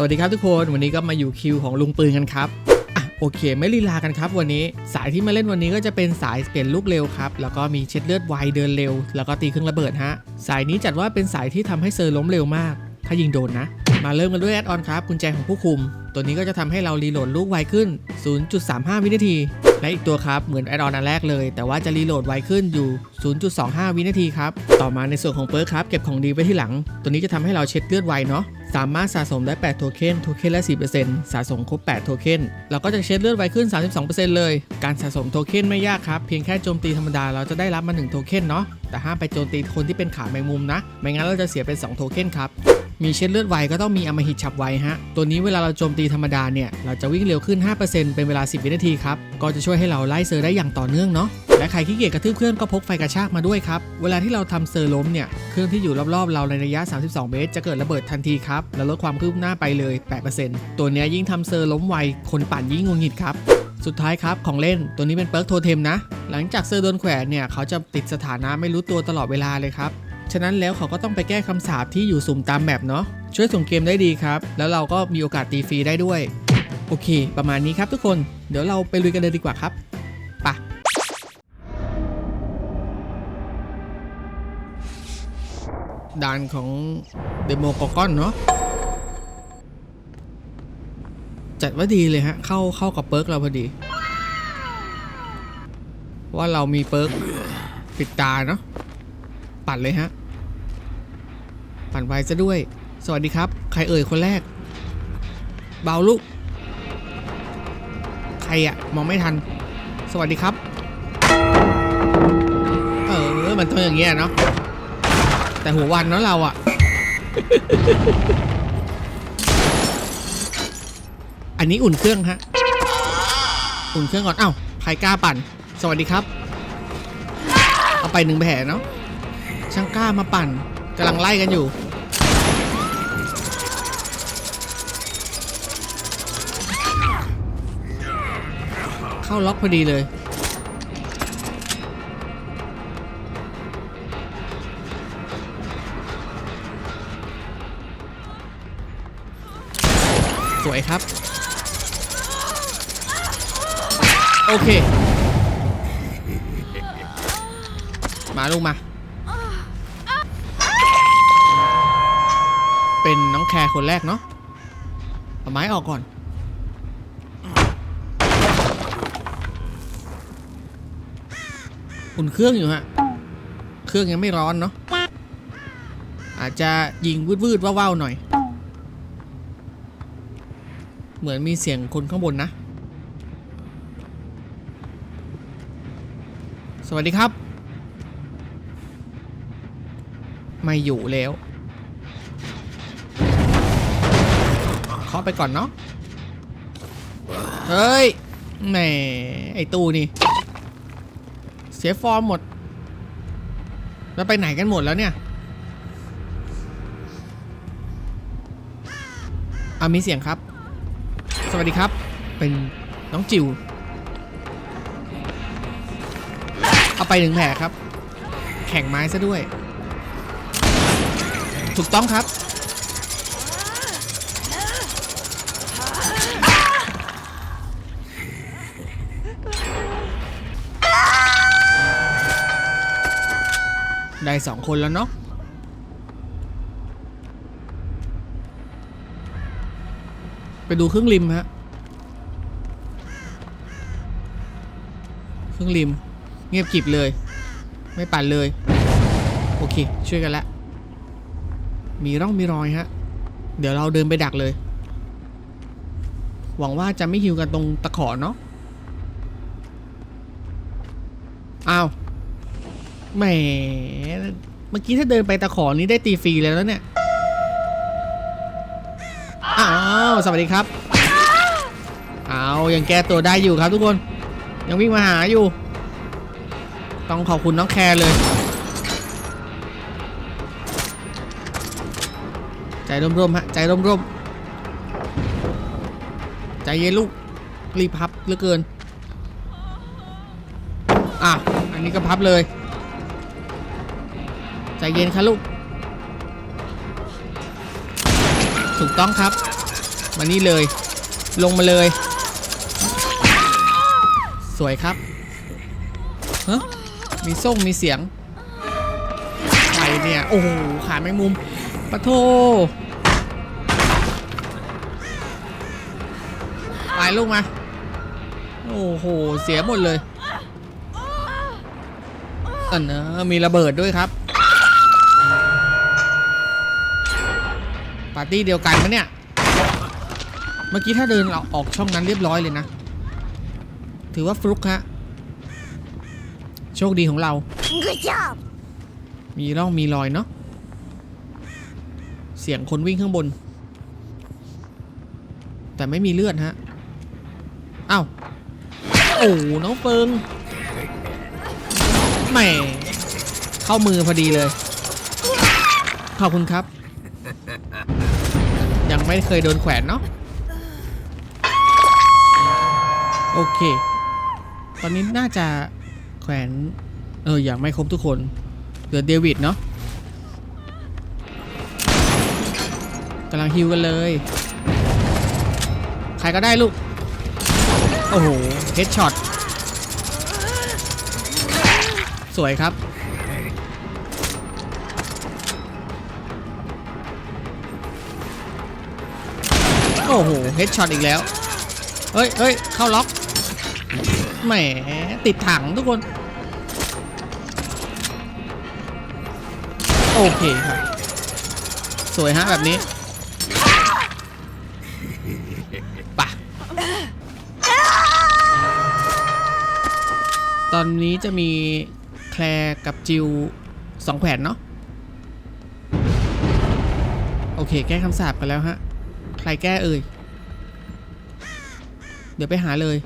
สวัสดีครับทุกคน วันนี้ก็มาอยู่คิวของลุงปืนกันครับอะโอเค ไม่ลีลากันครับ วันนี้สายที่มาเล่นวันนี้ก็จะเป็นสายเปลี่ยนลูกเร็วครับ แล้วก็มีเช็ดเลือดไวเดินเร็ว แล้วก็ตีเครื่องระเบิดฮะ สายนี้จัดว่าเป็นสายที่ทำให้เซอร์ล้มเร็วมาก ถ้ายิงโดนนะ มาเริ่มกันด้วยแอดออนครับกุญแจของผู้คุม ตัวนี้ก็จะทำให้เรารีโหลดลูกไวขึ้น 0.35 วินาที และอีกตัวครับเหมือนแอดออนอันแรกเลย แต่ว่าจะรีโหลดไวขึ้นอยู่ 0.25 วินาทีครับ ต่อมาในส่วนของเปิร์คครับเก็บของดีไว้ที่หลัง ตัวนี้จะทำให้เราเช็ดเลือดไวเนาะ สามารถสะสมได้ 8 โทเค็น โทเค็นละ 4%สะสมครบ 8 โทเค็น เราก็จะเช็ดเลือดไวขึ้น 32%เลย การสะสมโทเค็นไม่ยากครับ เพียงแค่โจมตีธรรมดาเราจะได้รับมา 1 โทเค็นเนาะ แต่ห้ามไปโจมตีคนที่เป็นขาแมงมุมนะ ไม่งั้นเราจะเสียเป็น 2 โทเค็นครับ มีเช็ดเลือดไวก็ต้องมีอมหิตฉับไวฮะ ตัวนี้เวลาเราโจมตีธรรมดาเนี่ย เราจะวิ่งเร็วขึ้น 5%เป็นเวลา 10 วินาทีครับ ก็จะช่วยให้เราไล่เซอร์ได้อย่างต่อเนื่องเนาะ และใครขี้เกียจกระทืบเครื่องก็พกไฟกระชากมาด้วยครับ เวลาที่เราทำเซอร์ล้มเนี่ย เครื่องที่อยู่รอบๆ เราในระยะ 32 เมตร จะเกิดระเบิดทันทีครับ แล้วลดความคืบหน้าไปเลย 8%ตัวเนี้ยยิ่งทำเซอร์ล้มไว คนปั่นยิ่งงุนงิดครับสุดท้ายครับ ของเล่นตัวนี้เป็นเปิร์กโทเทมนะ หลังจากเซอร์โดนแขวนเนี่ย เขาจะติดสถานะไม่รู้ตัวตลอดเวลาเลยครับ ฉะนั้นแล้วเขาก็ต้องไปแก้คำสาปที่อยู่สุ่มตามแบบเนาะช่วยส่งเกมได้ดีครับ แล้วเราก็มีโอกาสตีฟรีได้ด้วย โอเค ประมาณนี้ครับทุกคนเดี๋ยวเราไปลุยกันเลยดีกว่าครับปะด่านของเดโมกอกอนเนาะจัดว่าดีเลยฮะ เข้าเข้ากับเปิร์กเราพอดี ว่าเรามีเปิร์กปิดตาเนาะปั่นเลยฮะ ปั่นไวซะด้วย สวัสดีครับ ใครเอ่ยคนแรก เบาลูก ใครอะมองไม่ทัน สวัสดีครับ เออ มันต้องอย่างเงี้ยเนาะ แต่หัววันเนาะเราอะอันนี้อุ่นเครื่องฮะ อุ่นเครื่องก่อน เอ้า ใครกล้าปั่น สวัสดีครับ เอาไปหนึ่งแผลเนาะ ช่างกล้ามาปั่น กำลังไล่กันอยู่ เข้าล็อกพอดีเลยสวยครับ โอเค มาลูกมา แคร์คนแรกเนาะเอาไม้ออกก่อน อุ่นเครื่องอยู่ฮะ เครื่องยังไม่ร้อนเนาะ อาจจะยิงวืดๆว่าวๆหน่อย เหมือนมีเสียงคนข้างบนนะ สวัสดีครับ ไม่อยู่แล้วาะไปก่อนเนาะเฮ้ยแหมไอตู้นี่ เสียฟอร์มหมด แล้วไปไหนกันหมดแล้วเนี่ยอะมีเสียงครับ สวัสดีครับ เป็นน้องจิว เอาไปหนึ่งแผลครับ แข่งไม้ซะด้วย ถูกต้องครับ ได้สองคนแล้วเนาะไปดูเครื่องริมฮะเครื่องริม เงียบกริบเลย ไม่ปั่นเลย โอเค ช่วยกันละ มีร่องมีรอยฮะ เดี๋ยวเราเดินไปดักเลย หวังว่าจะไม่หิวกันตรงตะขอเนาะอ้าว แหม เมื่อกี้ถ้าเดินไปตะขอนี้ได้ตีฟรีเลยแล้วเนี่ย อ้าว สวัสดีครับ เอายังแก้ตัวได้อยู่ครับทุกคน ยังวิ่งมาหาอยู่ ต้องขอบคุณน้องแคร์เลย ใจร่มๆฮะ ใจร่มๆ ใจเย็นลูก รีบพับเหลือเกิน อะ อันนี้ก็พับเลย ใจเย็นครับลูก ถูกต้องครับ มานี่เลย ลงมาเลย สวยครับฮะมีส่งมีเสียงใครเนี่ย โอ้โห ขาแมงมุมปะโทไปลูกมา โอ้โห เสียหมดเลยอันนะมีระเบิดด้วยครับาร์ตี้เดียวกันปะเนี่ย เมื่อกี้ถ้าเดินออกช่องนั้นเรียบร้อยเลยนะ ถือว่าฟลุกฮะ โชคดีของเรา Good job. มีร่องมีรอยเนาะ เสียงคนวิ่งข้างบน แต่ไม่มีเลือดฮะอ้าวโอ้น้องเฟิงแหม่เข้ามือพอดีเลย ขอบคุณครับ ยังไม่เคยโดนแขวนเนาะโอเค ตอนนี้น่าจะแขวนเอออย่างไม่ครบทุกคนเหลือเดวิดเนาะกำลังฮิวกันเลย ใครก็ได้ลูก โอ้โห เฮดช็อต สวยครับ โอ้โหเฮดช็อตอีกแล้วเฮ้ยเฮ้ยเข้าล็อกแหมติดถังทุกคน โอเคครับ สวยฮะแบบนี้ปะตอนนี้จะมีแคลกับจิวสองแขวนเนาะโอเค แก้คำสาปกันแล้วฮะ ใครแก้เอ่ย เดี๋ยวไปหาเลย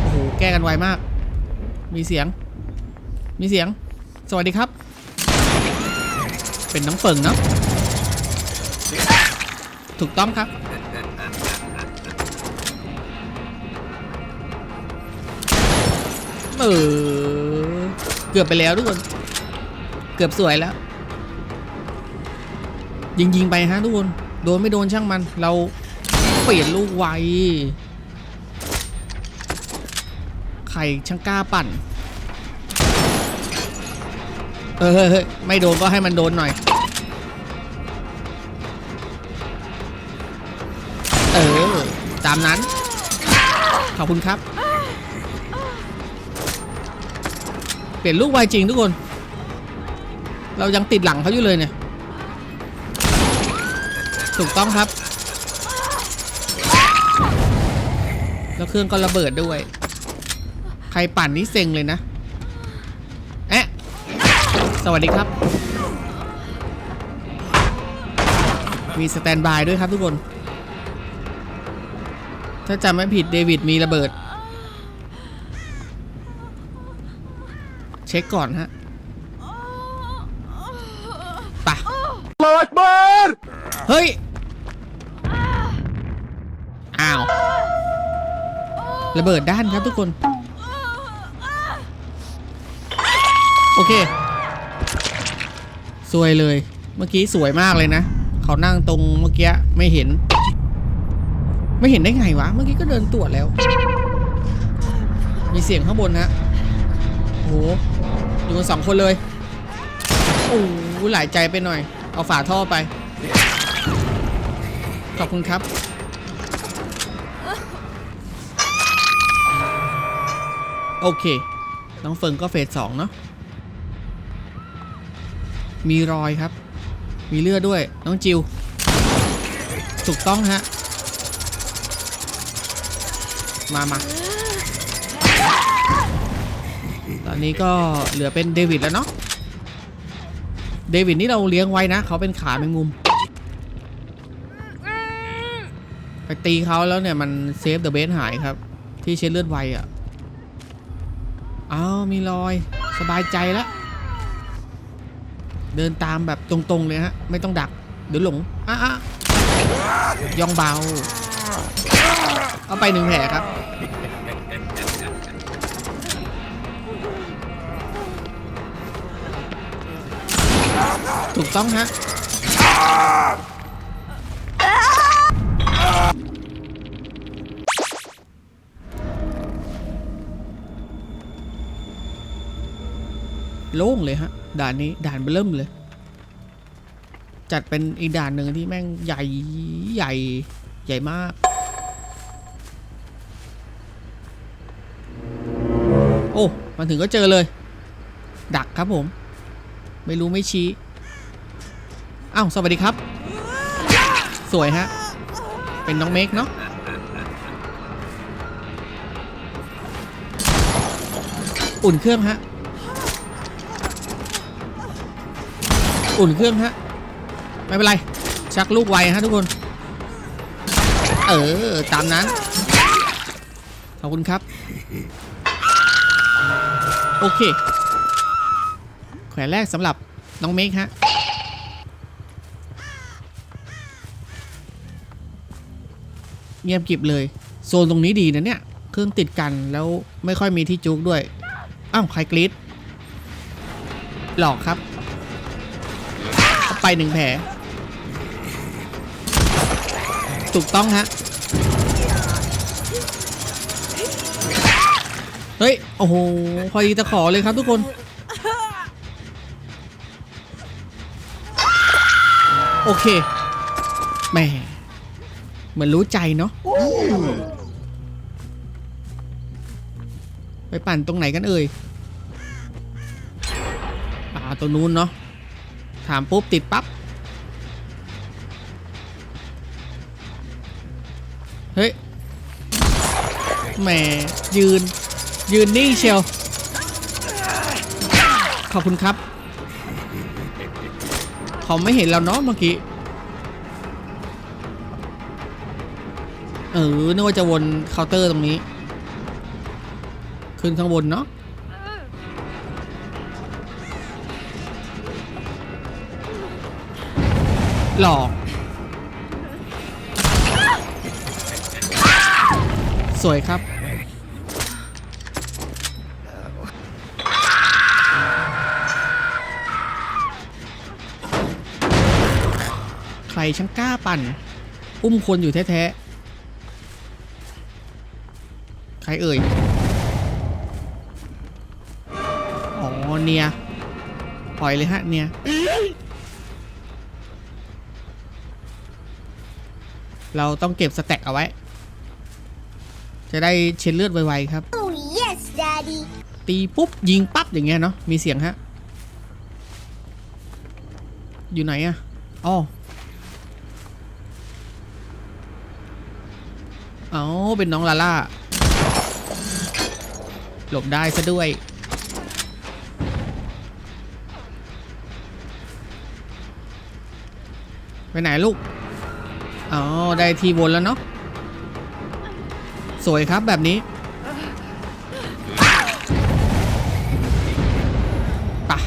โอ้โห แก้กันไวมาก มีเสียง มีเสียง สวัสดีครับ เป็นน้องเฟิงเนาะ ถูกต้องครับ เออ เกือบไปแล้วทุกคน เกือบสวยแล้ว ยิงยิงๆไปฮะทุกคน โดนไม่โดนช่างมัน เราเปลี่ยนลูกไวใครช่างกล้าปั่น เออเฮ้ยเฮ้ยไม่โดนก็ให้มันโดนหน่อย เออ ตามนั้น ขอบคุณครับ เปลี่ยนลูกไวจริงทุกคน เรายังติดหลังเขาอยู่เลยเนี่ย ถูกต้องครับ แล้วเครื่องก็ระเบิดด้วย ใครปั่นนี่เซ็งเลยนะแอะสวัสดีครับ มีสแตนบายด้วยครับทุกคน ถ้าจำไม่ผิดเดวิดมีระเบิด เช็คก่อนฮะปะเปเบิร์เฮ้ย ระเบิดด้านครับทุกคน โอเค สวยเลย เมื่อกี้สวยมากเลยนะ เขานั่งตรงเมื่อกี้ไม่เห็น ไม่เห็นได้ไงวะ เมื่อกี้ก็เดินตรวจแล้ว มีเสียงข้างบนฮะโอ้โหอยู่กันสองคนเลย โอ้โหหลายใจไปหน่อย เอาฝาท่อไป ขอบคุณครับ โอเค น้องเฟิงก็เฟสสองเนาะ มีรอยครับ มีเลือดด้วย น้องจิว ถูกต้องฮะ มามาตอนนี้ก็เหลือเป็นเดวิดแล้วเนาะ เดวิดนี่เราเลี้ยงไว้นะ เขาเป็นขาแมงมุม ไปตีเขาแล้วเนี่ยมันเซฟเดอะเบสหายครับ ที่เช็ดเลือดไวอะ่ะ อ้าวมีรอยสบายใจแล้ว เดินตามแบบตรงๆเลยฮะ ไม่ต้องดัก เดี๋ยวหลงอะอะยองเบา เอาไปหนึ่งแผลครับถูกต้องฮะ โล่งเลยฮะ ด่านนี้ด่านเบิ่มเลย จัดเป็นอีกด่านหนึ่งที่แม่งใหญ่ใหญ่ใหญ่มากโอ้มาถึงก็เจอเลย ดักครับผม ไม่รู้ไม่ชี้อ้าวสวัสดีครับ สวยฮะ เป็นน้องเมกเนาะอุ่นเครื่องฮะ อุ่นเครื่องฮะ ไม่เป็นไร ชักลูกไวฮะทุกคน เออ ตามนั้น ขอบคุณครับ โอเค แขวนแรกสำหรับน้องเมกฮะเงียบกริบเลย โซนตรงนี้ดีนะเนี่ย เครื่องติดกันแล้วไม่ค่อยมีที่จุกด้วย อ้าวใครกรีดหลอกครับ ไปหนึ่งแผล ถูกต้องฮะ เฮ้ย โอ้โห พอดีตะขอเลยครับทุกคน โอเค แหม เหมือนรู้ใจเนาะ ไปปั่นตรงไหนกันเอ่ย อ่า ตรงนู้นเนาะ ถามปุ๊บติดปั๊บ เฮ้ย แหม ยืน ยืนนิ่งเชียว ขอบคุณครับ เขาไม่เห็นเราเนาะเมื่อกี้ เออนึกว่าจะวนเคาน์เตอร์ตรงนี้ ขึ้นข้างบนเนาะ หลอก สวยครับ ใครช่างกล้าปั่น อุ้มคนอยู่แท้ๆ ใครเอ่ย อ๋อเนียปล่อยเลยฮะเนีย เราต้องเก็บสแต็กเอาไว้ จะได้เช็ดเลือดไวๆครับ Oh, yes, Daddy. ตีปุ๊บยิงปั๊บอย่างเงี้ยเนาะมีเสียงฮะ อยู่ไหนอะอ๋อเอาเป็นน้องลาล่า หลบได้ซะด้วย ไปไหนลูก อ๋อได้ทีวนแล้วเนาะสวยครับแบบนี้ปะ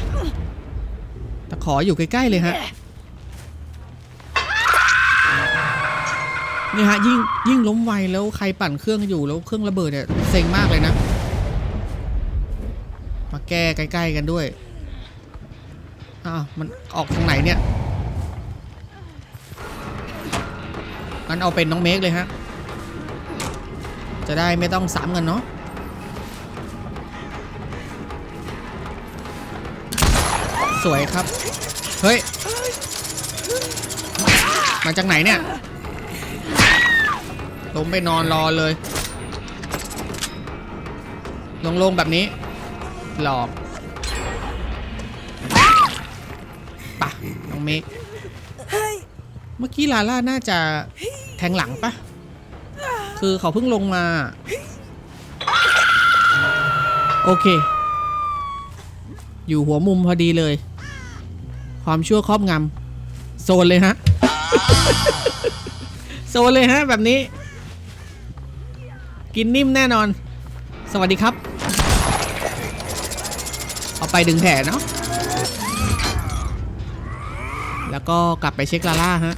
ตะขออยู่ใกล้ ๆ เลยฮะ นี่ฮะ ยิ่ง ยิ่งล้มไวแล้วใครปั่นเครื่องอยู่แล้วเครื่องระเบิดเนี่ยเซ็งมากเลยนะ มาแก้ใกล้ ๆ กันด้วยอ้าวมันออกทางไหนเนี่ย งั้นเอาเป็นน้องเมกเลยฮะ จะได้ไม่ต้องซ้ำกันเนาะสวยครับ เฮ้ย มาจากไหนเนี่ยล้มไปนอนรอเลย ลงๆแบบนี้ หลอกปะน้องเมกเมื่อกี้ลาล่าน่าจะ แทงหลังปะคือเขาเพิ่งลงมา โอเค อยู่หัวมุมพอดีเลย ความชั่วครอบงำโซนเลยฮะ โซนเลยฮะ แบบนี้ กินนิ่มแน่นอน สวัสดีครับ เอาไปดึงแผลเนาะแล้วก็กลับไปเช็คลาล่าฮะ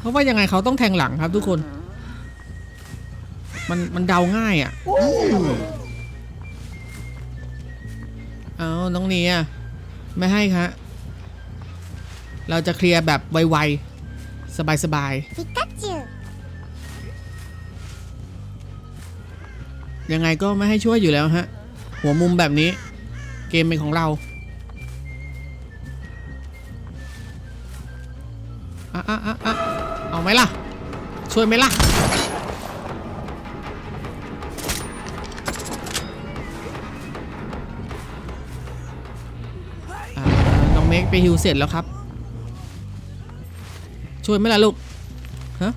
เพราะว่ายังไงเขาต้องแทงหลังครับทุกคน มันมันเดาง่ายอะ่ะเอาน้องเนียไม่ให้ครับเราจะเคลียร์แบบไวๆ สบาย Pikachu. ๆยังไงก็ไม่ให้ช่วยอยู่แล้วฮะ หัวมุมแบบนี้ เกมเป็นของเรา ช่วยไหมล่ะ น้องเมกไปฮิวเสร็จแล้วครับ ช่วยไหมล่ะลูก ฮะ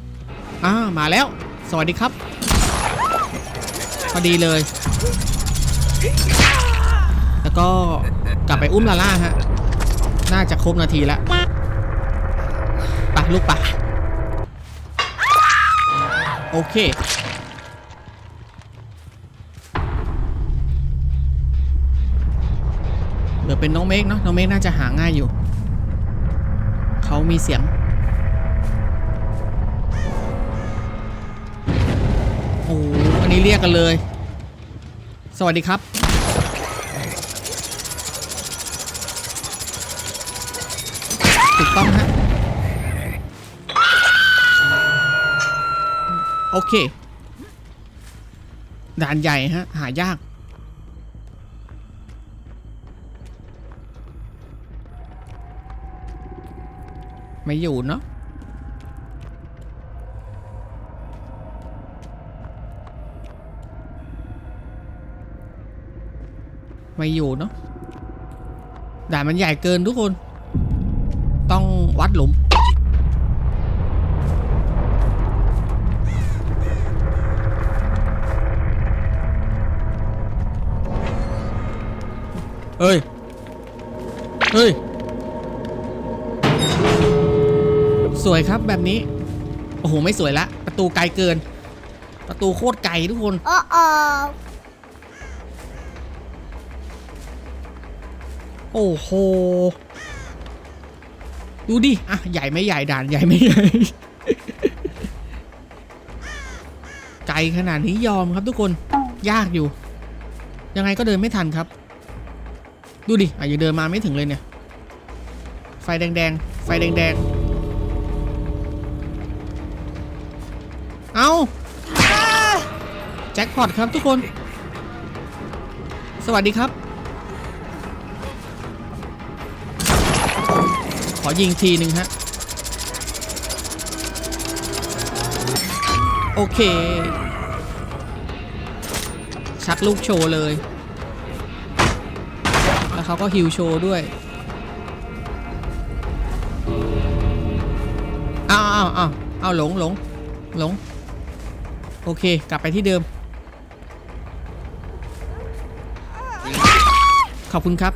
อ่า มาแล้ว สวัสดีครับ พอดีเลย แล้วก็กลับไปอุ้มลาล่าฮะ น่าจะครบนาทีแล้วไปลูกปะ โอเค เหลือเป็นน้องเมกเนาะน้องเมกน่าจะหาง่ายอยู่ เขามีเสียงโอ้โหอันนี้เรียกกันเลย สวัสดีครับ ถูกต้องฮะ โอเค ด่านใหญ่ฮะ หายาก ไม่อยู่เนาะไม่อยู่เนาะด่านมันใหญ่เกินทุกคน ต้องวัดหลุม เฮ้ย เฮ้ย สวยครับแบบนี้ โอ้โห ไม่สวยละ ประตูไกลเกิน ประตูโคตรไกลทุกคน Uh oh. โอ้โห ดูดิ อะ ใหญ่ไม่ใหญ่ด่านใหญ่ไม่ใหญ่ ไกลขนาดนี้ยอมครับทุกคน ยากอยู่ ยังไงก็เดินไม่ทันครับ ดูดิอะยังเดินมาไม่ถึงเลยเนี่ย ไฟแดงๆ ไฟแดงๆ เอาแจ็คพอตครับทุกคน สวัสดีครับ ขอยิงทีหนึ่งฮะ โอเค ชักลูกโชว์เลย แล้วเขาก็ฮิวโชว์ด้วยอ้าวอ้าวอ้าวอ้าวหลงหลงหลง โอเค กลับไปที่เดิม ขอบคุณครับ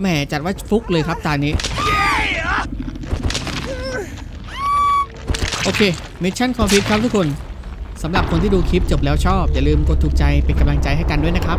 แหมจัดว่าฟุกเลยครับตานี้ โอเคมิชชั่นคอมพลีทครับทุกคน สำหรับคนที่ดูคลิปจบแล้วชอบ อย่าลืมกดถูกใจเป็นกำลังใจให้กันด้วยนะครับ